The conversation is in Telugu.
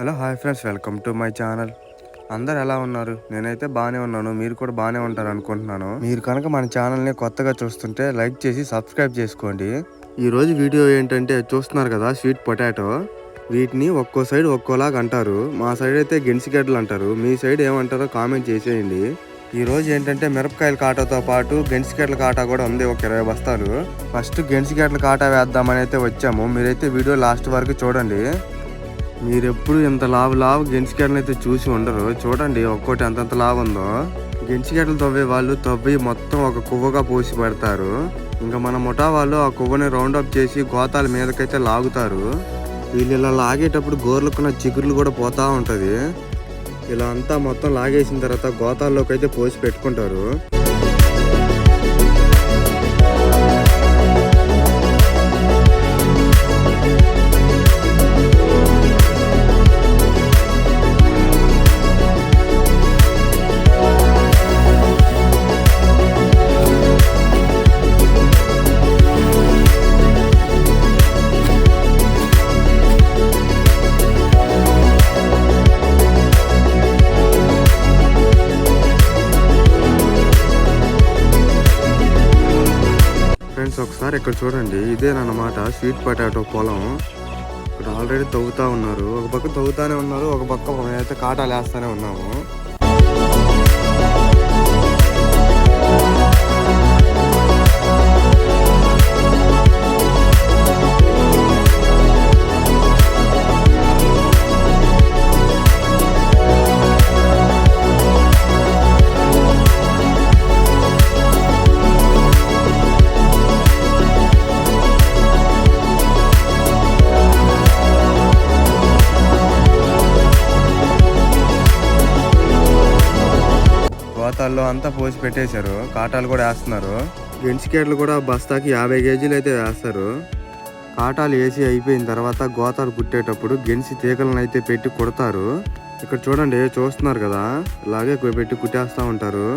Hello hi friends welcome to my channel. అందరు ఎలా ఉన్నారు? నేనైతే బాగానే ఉన్నాను. మీరు కూడా బాగానే ఉంటారు అనుకుంటున్నాను మీరు కనుక మన ఛానల్ని కొత్తగా చూస్తుంటే లైక్ చేసి సబ్స్క్రైబ్ చేసుకోండి. ఈరోజు వీడియో ఏంటంటే చూస్తున్నారు కదా స్వీట్ పొటాటో. వీటిని ఒక్కో సైడ్ ఒక్కోలాగా అంటారు. మా సైడ్ అయితే గెన్సిగడ్డలు అంటారు. మీ సైడ్ ఏమంటారో కామెంట్ చేసేయండి. ఈరోజు ఏంటంటే మిరపకాయల కాటాతో పాటు గెన్సిగడ్డల కాటా కూడా ఉంది ఒక ఇరవై బస్తాలు. ఫస్ట్ గెన్సిగడ్డల కాటా వేద్దామని అయితే వచ్చాము. మీరైతే వీడియో లాస్ట్ వరకు చూడండి. మీరు ఎప్పుడు ఇంత లావు లావు గెంచిగడ్డలు అయితే చూసి ఉండరు. చూడండి ఒక్కోటి అంతంత లావు ఉందో గెంచిగడ్డలు తవ్వే వాళ్ళు తవ్వి మొత్తం ఒక కువ్వగా పోసి పెడతారు. ఇంకా మన ముఠా వాళ్ళు ఆ కువ్వని రౌండ్ అప్ చేసి గోతాల మీదకైతే లాగుతారు. వీళ్ళు ఇలా లాగేటప్పుడు గోర్లకున్న చిగుర్లు కూడా పోతా ఉంటది. ఇలా అంతా మొత్తం లాగేసిన తర్వాత గోతాల్లోకి అయితే పోసి పెట్టుకుంటారు. ఒకసారి ఇక్కడ చూడండి ఇదేనమాట స్వీట్ పొటాటో పొలం. ఇక్కడ ఆల్రెడీ తవ్వుతా ఉన్నారు. ఒక పక్క తవ్వుతూనే ఉన్నారు ఒక పక్క అయితే కాటాలు వేస్తానే ఉన్నాము. గోతాల్లో అంతా పోసి పెట్టేశారు. కాటాలు కూడా వేస్తున్నారు. గెంచికేట్లు కూడా బస్తాకి యాభై కేజీలు అయితే వేస్తారు. కాటాలు వేసి అయిపోయిన తర్వాత గోతాలు కుట్టేటప్పుడు గెంచి తీగలను అయితే పెట్టి కుడతారు. ఇక్కడ చూడండి చూస్తున్నారు కదా? ఇలాగే పెట్టి కుట్టేస్తూ ఉంటారు.